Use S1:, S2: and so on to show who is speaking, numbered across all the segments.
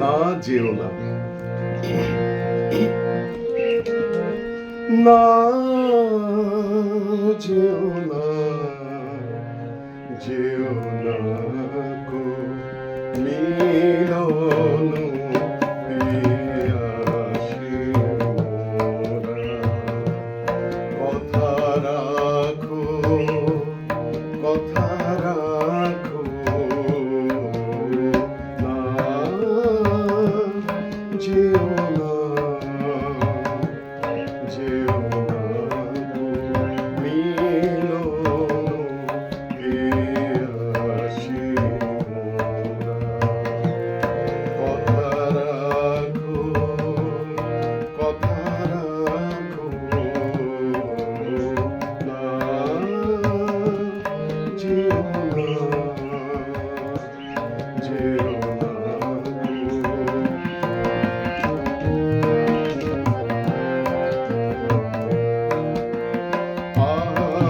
S1: না যেও না। যেও না যেও না গো মিলনু কথা রাখো। Jesus.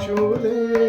S1: চলে